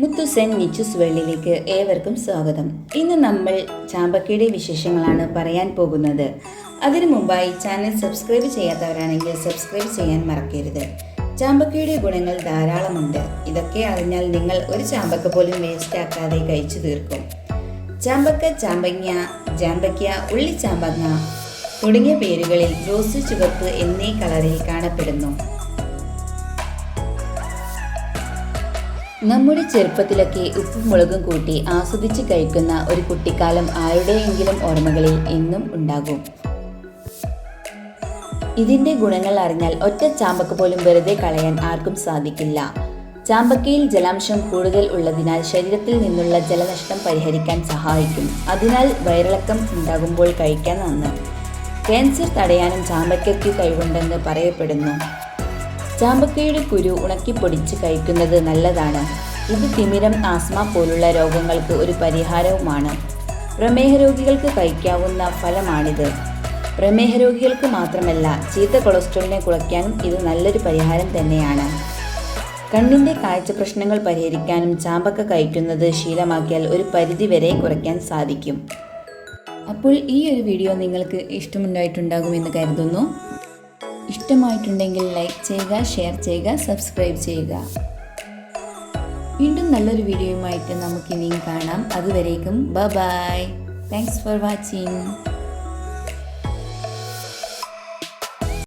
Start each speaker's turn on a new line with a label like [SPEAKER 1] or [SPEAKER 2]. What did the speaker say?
[SPEAKER 1] മുത്തുസെൻ നിച്ചുസ് വേൾഡിലേക്ക് ഏവർക്കും സ്വാഗതം. ഇന്ന് നമ്മൾ ചാമ്പക്കയുടെ വിശേഷങ്ങളാണ് പറയാൻ പോകുന്നത്. അതിനു മുമ്പായി ചാനൽ സബ്സ്ക്രൈബ് ചെയ്യാത്തവരാണെങ്കിൽ സബ്സ്ക്രൈബ് ചെയ്യാൻ മറക്കരുത്. ചാമ്പക്കയുടെ ഗുണങ്ങൾ ധാരാളമുണ്ട്. ഇതൊക്കെ അറിഞ്ഞാൽ നിങ്ങൾ ഒരു ചാമ്പക്ക പോലും വേസ്റ്റ് ആക്കാതെ കഴിച്ചു തീർക്കും. ചാമ്പക്ക ചാമ്പങ്ങ ജാമ്പയ്ക്ക ഉള്ളിച്ചാമ്പങ്ങ തുടങ്ങിയ പേരുകളിൽ റോസ് ചുവപ്പ് എന്നീ കളറിൽ കാണപ്പെടുന്നു. നമ്മുടെ ചെറുപ്പത്തിലൊക്കെ ഉപ്പും മുളകും കൂട്ടി ആസ്വദിച്ച് കഴിക്കുന്ന ഒരു കുട്ടിക്കാലം ആരുടെയെങ്കിലും ഓർമ്മകളിൽ എന്നും ഉണ്ടാകും. ഇതിന്റെ ഗുണങ്ങൾ അറിഞ്ഞാൽ ഒറ്റ ചാമ്പക്ക പോലും വെറുതെ കളയാൻ ആർക്കും സാധിക്കില്ല. ചാമ്പക്കയിൽ ജലാംശം കൂടുതൽ ഉള്ളതിനാൽ ശരീരത്തിൽ നിന്നുള്ള ജലനഷ്ടം പരിഹരിക്കാൻ സഹായിക്കും. അതിനാൽ വയറിളക്കം ഉണ്ടാകുമ്പോൾ കഴിക്കാൻ നന്ന്. ക്യാൻസർ തടയാനും ചാമ്പക്കയ്ക്ക് കഴിവുണ്ടെന്ന് പറയപ്പെടുന്നു. ചാമ്പക്കയുടെ കുരു ഉണക്കിപ്പൊടിച്ച് കഴിക്കുന്നത് നല്ലതാണ്. ഇത് തിമിരം ആസ്മ പോലുള്ള രോഗങ്ങൾക്ക് ഒരു പരിഹാരവുമാണ്. പ്രമേഹ രോഗികൾക്ക് കഴിക്കാവുന്ന ഫലമാണിത്. പ്രമേഹ രോഗികൾക്ക് മാത്രമല്ല ചീത്ത കൊളസ്ട്രോളിനെ കുറയ്ക്കാനും ഇത് നല്ലൊരു പരിഹാരം തന്നെയാണ്. കണ്ണിന്റെ കാഴ്ച പ്രശ്നങ്ങൾ പരിഹരിക്കാനും ചാമ്പക്ക കഴിക്കുന്നത് ശീലമാക്കിയാൽ ഒരു പരിധിവരെ കുറയ്ക്കാൻ സാധിക്കും. അപ്പോൾ ഈ ഒരു വീഡിയോ നിങ്ങൾക്ക് ഇഷ്ടമുണ്ടായിട്ടുണ്ടാകുമെന്ന് കരുതുന്നു. ഇഷ്ടമായിട്ടുണ്ടെങ്കിൽ ലൈക്ക് ചെയ്യുക ഷെയർ ചെയ്യുക സബ്സ്ക്രൈബ് ചെയ്യുക. വീണ്ടും നല്ലൊരു വീഡിയോയുമായിട്ട് നമുക്കിനിയും കാണാം. അതുവരേക്കും ബ ബൈ താങ്ക്സ് ഫോർ വാച്ചിങ്